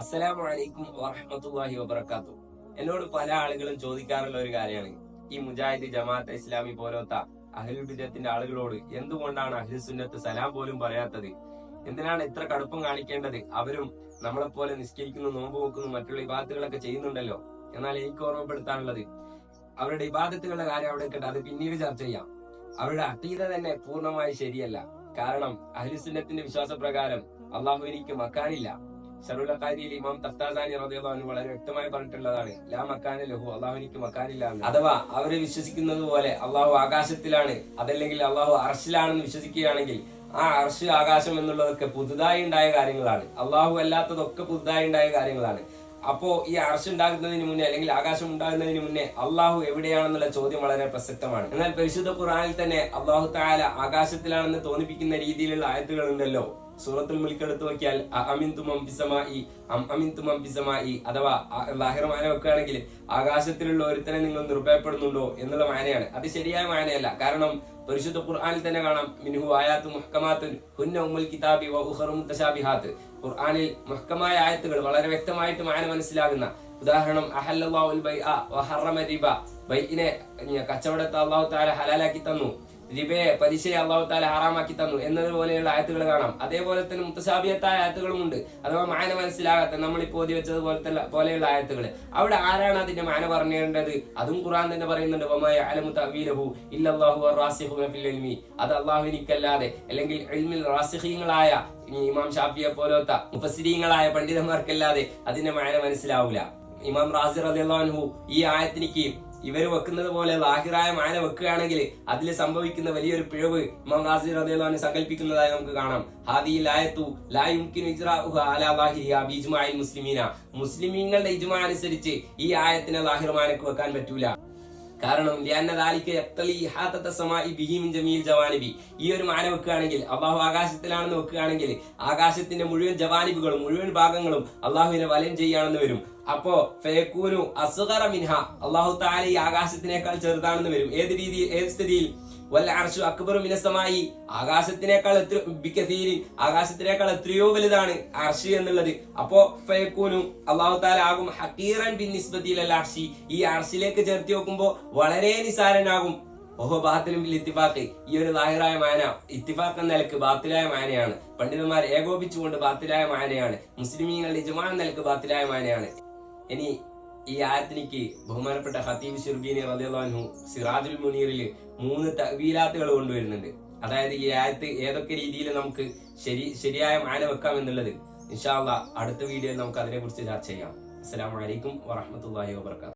അസ്സലാമു അലൈക്കും വബറകാത്തു എന്നോട് പല ആളുകളും ചോദിക്കാറുള്ള ഒരു കാര്യമാണ്. ഈ മുജാഹിദ് ജമാഅത്ത് ഇസ്ലാമി പോലത്തെ അഹ്ലുൽ ബിദ്അത്തിന്റെ ആളുകളോട് എന്തുകൊണ്ടാണ് അഹ്ലു സുന്നത്ത് സലാം പോലും പറയാത്തത്? എന്തിനാണ് ഇത്ര കടുപ്പം കാണിക്കേണ്ടത്? അവരും നമ്മളെ പോലെ നിസ്കരിക്കുന്നു നോമ്പ് നോക്കുന്നു മറ്റുള്ള ഇബാദത്തുകളൊക്കെ ചെയ്യുന്നുണ്ടല്ലോ. എന്നാൽ എനിക്ക് ഓർമ്മപ്പെടുത്താനുള്ളത് അവരുടെ ഇബാദത്തുകളുടെ കാര്യം അവിടെ കേട്ട് അത് പിന്നീട് ചർച്ച ചെയ്യാം. അവരുടെ അതീത തന്നെ പൂർണമായി ശരിയല്ല. കാരണം അഹ്ലുസുന്നത്തിന്റെ വിശ്വാസപ്രകാരം അള്ളാഹുവിനിക്ക് മക്കാനില്ല. ഷറുലഖാരിയിൽ ഇമാം തഫ്താസാനി റളിയല്ലാഹു അൻഹു വളരെ വ്യക്തമായി പറഞ്ഞിട്ടുള്ളതാണ് ലാ മക്കാന ലഹു അള്ളാഹുനിക്ക് മക്കാനില്ല. അഥവാ അവർ വിശ്വസിക്കുന്നത് പോലെ അള്ളാഹു ആകാശത്തിലാണ് അതല്ലെങ്കിൽ അള്ളാഹു അർഷിലാണെന്ന് വിശ്വസിക്കുകയാണെങ്കിൽ ആ അർഷ് ആകാശം എന്നുള്ളതൊക്കെ പുതുതായി ഉണ്ടായ കാര്യങ്ങളാണ്. അള്ളാഹു അല്ലാത്തതൊക്കെ പുതുതായി ഉണ്ടായ കാര്യങ്ങളാണ്. അപ്പോ ഈ അർഷ് ഉണ്ടാകുന്നതിന് മുന്നേ അല്ലെങ്കിൽ ആകാശം ഉണ്ടാകുന്നതിന് മുന്നേ അള്ളാഹു എവിടെയാണെന്നുള്ള ചോദ്യം വളരെ പ്രസക്തമാണ്. എന്നാൽ പരിശുദ്ധ ഖുറാനിൽ തന്നെ അള്ളാഹു താല ആകാശത്തിലാണെന്ന് തോന്നിപ്പിക്കുന്ന രീതിയിലുള്ള ആയത്തുകൾ ഉണ്ടല്ലോ സൂറത്തുൽ മുൽക്ക് എടുത്തു നോക്കിയാൽ അഥവാ ലാഹിർ മാന വെക്കുകയാണെങ്കിൽ ആകാശത്തിലുള്ള ഒരുത്തനെ നിങ്ങൾ നിർഭയപ്പെടുന്നുണ്ടോ എന്നുള്ള മാനയാണ്. അത് ശരിയായ മാനയല്ല. കാരണം പരിശുദ്ധ ഖുർആാനിൽ തന്നെ കാണാം. മിൻഹു ആയാത്തു മുഹക്കമാത്തുൻ ഹുന്ന ഉമ്മുൽ കിതാബി വ ഉഖറു മുത്തശാബിഹാത്ത്. ഖുർആനിൽ മുഹക്കമായ ആയത്തുകൾ വളരെ വ്യക്തമായിട്ട് മാന മനസ്സിലാകുന്ന ഉദാഹരണം അഹല്ലല്ലാഹുൽ ബൈഅ വ ഹറമ റിബ. ബൈനെ കച്ചവടത്തെ അള്ളാഹു തആല ഹലാലാക്കി തന്നു. റിബയെ പലിശയെ അള്ളാഹു താല ഹറാമാക്കി തന്നു എന്നതുപോലെയുള്ള ആയത്തുകൾ കാണാം. അതേപോലെ തന്നെ മുത്തശാബിയത്തായ ആയത്തുകളും ഉണ്ട്. അഥവാ മാന മനസ്സിലാകാത്ത നമ്മളിപ്പോ ഓതി വെച്ചത് പോലത്തെ പോലെയുള്ള ആയത്തുകൾ. അവിടെ ആരാണ് അതിന്റെ മാന പറഞ്ഞേണ്ടത്? അതും ഖുറാൻ തന്നെ പറയുന്നുണ്ട് അത് അള്ളാഹുവിനിക്കല്ലാതെ അല്ലെങ്കിൽ ഇൽമിൽ റാസിഖീങ്ങളായ ഇമാം ഷാഫിയെ പോലത്തെ മുഫസിരീങ്ങളായ പണ്ഡിതന്മാർക്കല്ലാതെ അതിന്റെ മാന മനസ്സിലാവൂല. ഇമാം റാസിർ അൻഹു ഈ ആയത്തിനിക്ക് ഇവർ വെക്കുന്നത് പോലെ ലാഹിറായ മാന വെക്കുകയാണെങ്കിൽ അതിൽ സംഭവിക്കുന്ന വലിയൊരു പിഴവ് ഇമാം റാസി റളിയല്ലാഹു സങ്കല്പിക്കുന്നതായി നമുക്ക് കാണാം. ഹാദി ലായത്തു ലാ യുംകിനു ഇജ്റാഉഹ അലാ ലാഹിരിയ ബിജ്മാഇൽ മുസ്ലിമീന. മുസ്ലിമീങ്ങളുടെ ഇജ്മ അനുസരിച്ച് ഈ ആയത്തിനെ ലാഹിർ മാനക്ക് വെക്കാൻ പറ്റൂല. കാരണം ജവാനിബി. ഈ ഒരു മാന വെക്കുകയാണെങ്കിൽ അള്ളാഹു ആകാശത്തിലാണെന്ന് വെക്കുകയാണെങ്കിൽ ആകാശത്തിന്റെ മുഴുവൻ ജവാനിബുകളും മുഴുവൻ ഭാഗങ്ങളും അള്ളാഹുവിനെ വലയം ചെയ്യാണെന്ന് വരും. അപ്പോ ഫേക്കൂനു അസുഖറ മിൻഹ. അള്ളാഹു താല ഈ ആകാശത്തിനേക്കാൾ ചെറുതാണെന്ന് വരും. ഏത് രീതി ഏത് സ്ഥിതിയിൽ? വല്ല അർഷു അക്ബറു മിനസമായി ആകാശത്തിനേക്കാൾ എത്ര ബിക്കതീരിൻ ആകാശത്തിനേക്കാൾ എത്രയോ വലുതാണ് അർഷി എന്നുള്ളത്. അപ്പോ ഫയക്കൂനു അള്ളാഹു താല ആകും ഹക്കീറൻ ബിൻ നിസ്ബത്തിയിൽ അർഷി ഈ അർഷിലേക്ക് ചേർത്തി നോക്കുമ്പോൾ വളരെ നിസാരനാകും. ഓഹോ ബാത്തിലും ഇത്തിഫാക്ക് ഈ ഒരു ലാഹിറായ മാന ഇത്തിഫാക്ക് എന്ന നിലയ്ക്ക് ബാത്തിലായ മാനയാണ്. പണ്ഡിതന്മാർ ഏകോപിച്ചുകൊണ്ട് ബാത്തിലായ മാനയാണ്. മുസ്ലിമീങ്ങളുടെ എന്ന നിലയ്ക്ക് ബാത്തിലായ മാനയാണ്. ഇനി ഈ ആയത്തിനിക്ക് ബഹുമാനപ്പെട്ട ഹത്തീബ് ഷുർബീനി റദിയാഹു സിറാജുൽ മുനീറിൽ മൂന്ന് തവീലാത്തുകൾ കൊണ്ടുവരുന്നുണ്ട്. അതായത് ഈ ആയത്ത് ഏതൊക്കെ രീതിയിൽ നമുക്ക് ശരി ശരിയായ മാന വെക്കാം എന്നുള്ളത് ഇൻഷാല്ല അടുത്ത വീഡിയോയിൽ നമുക്ക് അതിനെക്കുറിച്ച് ചർച്ച ചെയ്യാം. അസ്സലാമു അലൈക്കും വറഹ്മത്തുള്ളാഹി വബർക്കാത്തു